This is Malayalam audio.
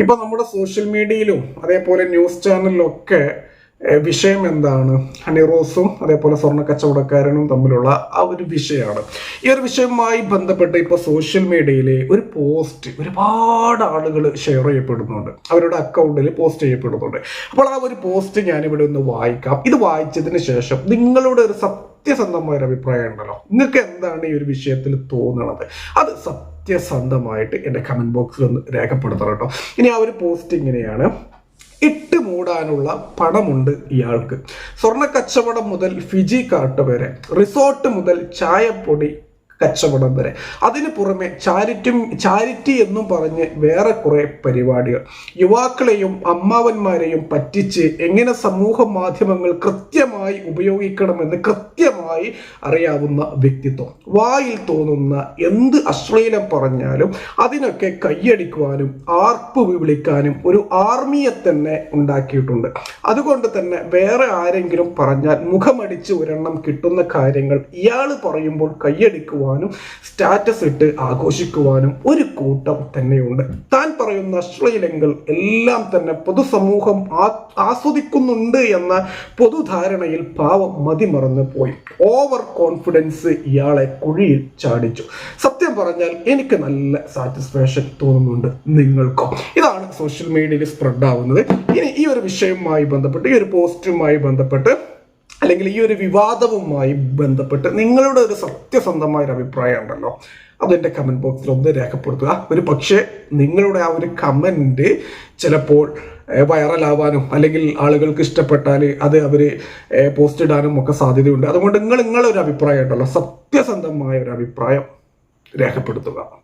ഇപ്പൊ നമ്മുടെ സോഷ്യൽ മീഡിയയിലും അതേപോലെ ന്യൂസ് ചാനലിലും ഒക്കെ വിഷയം എന്താണ്? ഹണിറോസും അതേപോലെ സ്വർണ കച്ചവടക്കാരനും തമ്മിലുള്ള ആ ഒരു വിഷയമാണ്. ഈ ഒരു വിഷയവുമായി ബന്ധപ്പെട്ട് ഇപ്പോൾ സോഷ്യൽ മീഡിയയിലെ ഒരു പോസ്റ്റ് ഒരുപാട് ആളുകൾ ഷെയർ ചെയ്യപ്പെടുന്നുണ്ട്. അവരുടെ അക്കൗണ്ടിൽ പോസ്റ്റ് ചെയ്യപ്പെടുന്നുണ്ട്. അപ്പോൾ ആ ഒരു പോസ്റ്റ് ഞാനിവിടെ ഒന്ന് വായിക്കാം. ഇത് വായിച്ചതിന് ശേഷം നിങ്ങളുടെ ഒരു സത്യസന്ധമായ ഒരു അഭിപ്രായം ഉണ്ടല്ലോ. നിങ്ങൾക്ക് എന്താണ് ഈ ഒരു വിഷയത്തിൽ തോന്നണത്? അത് സത്യസന്ധമായിട്ട് എന്റെ കമന്റ് ബോക്സിൽ ഒന്ന് രേഖപ്പെടുത്തണം കേട്ടോ. ഇനി ആ ഒരു പോസ്റ്റ് ഇങ്ങനെയാണ്. ഇട്ട് മൂടാനുള്ള പണമുണ്ട് ഇയാൾക്ക്. സ്വർണ കച്ചവടം മുതൽ ഫിജി കാർട്ട് വരെ റിസോർട്ട് മുതൽ ചായപ്പൊടി കച്ചവടം വരെ. അതിന് പുറമെ ചാരിറ്റി ചാരിറ്റി എന്നും പറഞ്ഞ് വേറെ കുറേ പരിപാടികൾ. യുവാക്കളെയും അമ്മാവന്മാരെയും പറ്റിച്ച് എങ്ങനെ സമൂഹ മാധ്യമങ്ങൾ കൃത്യമായി ഉപയോഗിക്കണമെന്ന് കൃത്യമായി അറിയാവുന്ന വ്യക്തിത്വം. വായിൽ തോന്നുന്ന എന്ത് അശ്ലീലം പറഞ്ഞാലും അതിനൊക്കെ കൈയടിക്കുവാനും ആർപ്പ് വിളിക്കാനും ഒരു ആർമിയെ തന്നെ ഉണ്ടാക്കിയിട്ടുണ്ട്. അതുകൊണ്ട് തന്നെ വേറെ ആരെങ്കിലും പറഞ്ഞാൽ മുഖമടിച്ച് ഒരെണ്ണം കിട്ടുന്ന കാര്യങ്ങൾ ഇയാൾ പറയുമ്പോൾ കൈയടിക്കുവാനും സ്റ്റാറ്റസ് ഇട്ട് ആഘോഷിക്കുവാനും ഒരു കൂട്ടം തന്നെയുണ്ട്. താൻ പറയുന്ന അശ്ലീലങ്ങൾ എല്ലാം തന്നെ പൊതുസമൂഹം ആസ്വദിക്കുന്നുണ്ട് എന്ന പൊതുധാരണയിൽ പാവം മതിമറന്ന് പോയി. ഓവർ കോൺഫിഡൻസ് ഇയാളെ കുഴിയിൽ ചാടിച്ചു. സത്യം പറഞ്ഞാൽ എനിക്ക് നല്ല സാറ്റിസ്ഫാക്ഷൻ തോന്നുന്നുണ്ട് നിങ്ങൾക്കോ. ഇതാണ് സോഷ്യൽ മീഡിയയിൽ സ്പ്രെഡ് ആവുന്നത്. ഇനി ഈ ഒരു വിഷയവുമായി ബന്ധപ്പെട്ട് ഈ ഒരു പോസ്റ്റുമായി ബന്ധപ്പെട്ട് അല്ലെങ്കിൽ ഈ ഒരു വിവാദവുമായി ബന്ധപ്പെട്ട് നിങ്ങളുടെ ഒരു സത്യസന്ധമായ ഒരു അഭിപ്രായം ഉണ്ടല്ലോ അതെന്റെ കമന്റ് ബോക്സിൽ ഒന്ന് രേഖപ്പെടുത്തുക. ഒരു പക്ഷേ നിങ്ങളുടെ ആ ഒരു കമന്റ് ചിലപ്പോൾ വൈറലാവാനും അല്ലെങ്കിൽ ആളുകൾക്ക് ഇഷ്ടപ്പെട്ടാൽ അത് അവർ പോസ്റ്റ് ഇടാനും ഒക്കെ സാധ്യതയുണ്ട്. അതുകൊണ്ട് നിങ്ങൾ നിങ്ങളൊരു അഭിപ്രായം ഉണ്ടല്ലോ സത്യസന്ധമായ ഒരു അഭിപ്രായം രേഖപ്പെടുത്തുക.